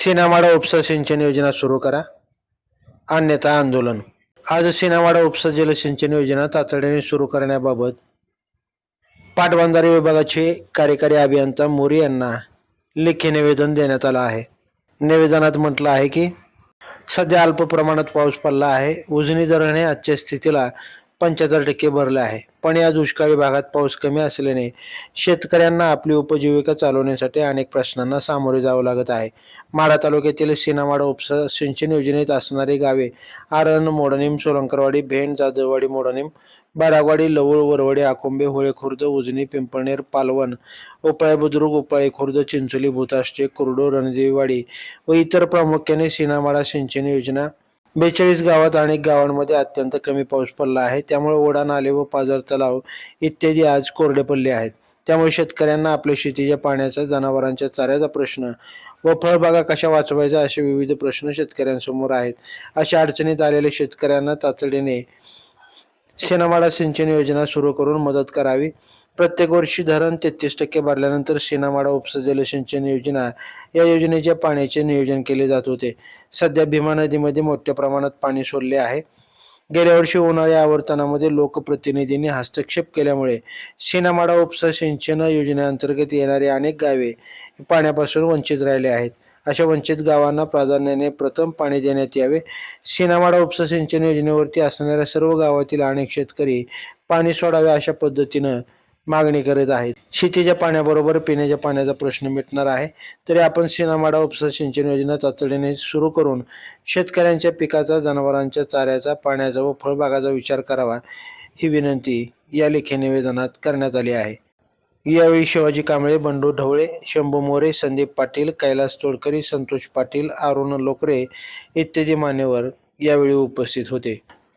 सिनामाडा उपसा सिंचन योजना सुरू करा. अन्यथा आंदोलन. आज सिनामाडा उपसा जलसिंचन योजना तातडीने सुरू करण्याबाबत पाटबंधारे विभागाचे कार्यकारी अभियंता मोरे यांना लेखी निवेदन देण्यात आलं आहे. निवेदनात म्हटलं आहे की सध्या अल्प प्रमाणात पाऊस पडला आहे. उजनी धरण हे आजच्या स्थितीला पंच्याहत्तर टक्के भरले आहे. पण या दुष्काळी भागात पाऊस कमी असल्याने शेतकऱ्यांना आपली उपजीविका चालवण्यासाठी अनेक प्रश्नांना सामोरे जावं लागत आहे. माढा तालुक्यातील सीनामाडा उपसा सिंचन योजनेत असणारी गावे आरण मोडणीम सोलंकरवाडी भेंड जाधववाडी मोडणीम बारागवाडी लवळ वरवडे आकुंबे होळे खुर्द उजनी पिंपळनेर पालवण उपळे बुद्रुक उपाळे खुर्द चिंचोली भूताष्टे कुर्डो रणदेवीवाडी व इतर प्रामुख्याने सीनामाडा सिंचन योजना बेचाळीस गावात अनेक गावांमध्ये अत्यंत कमी पाऊस पडला आहे. त्यामुळे ओढा नाले व पाझर तलाव इत्यादी आज कोरडे पडले आहेत. त्यामुळे शेतकऱ्यांना आपल्या शेतीच्या पाण्याचा जनावरांच्या चाऱ्याचा प्रश्न व फळबागा कशा वाचवायचा असे विविध प्रश्न शेतकऱ्यांसमोर आहेत. अशा अडचणीत आलेल्या शेतकऱ्यांना तातडीने सेनामाडा सिंचन योजना सुरू करून मदत करावी. प्रत्येक वर्षी धरण तेहतीस टक्के भरल्यानंतर सीनामाडा उपसा जलसिंचन योजना या योजनेच्या पाण्याचे नियोजन केले जात होते. सध्या भीमा नदीमध्ये मोठ्या प्रमाणात पाणी सोडले आहे. गेल्या वर्षी उन्हाळ्या आवर्तनामध्ये लोकप्रतिनिधींनी हस्तक्षेप केल्यामुळे सिनामाडा उपसा सिंचन योजनेअंतर्गत येणारी अनेक गावे पाण्यापासून वंचित राहिले आहेत. अशा वंचित गावांना प्राधान्याने प्रथम पाणी देण्यात यावे. सिनामाडा उपसा सिंचन योजनेवरती असणाऱ्या सर्व गावातील अनेक शेतकरी पाणी सोडावे अशा पद्धतीनं मागणी करत आहेत. शेतीच्या पाण्याबरोबर पिण्याच्या पाण्याचा प्रश्न मिटणार आहे. तरी आपण सिनामाडा उपसा सिंचन योजना तातडीने सुरू करून शेतकऱ्यांच्या पिकाचा जनावरांच्या चाऱ्याचा पाण्याचा व फळबागाचा विचार करावा ही विनंती या लेखी निवेदनात करण्यात आली आहे. यावेळी शिवाजी कांबळे बंडू ढवळे शंभू मोरे संदीप पाटील कैलास तोडकरी संतोष पाटील अरुण लोकरे इत्यादी मान्यवर यावेळी उपस्थित होते.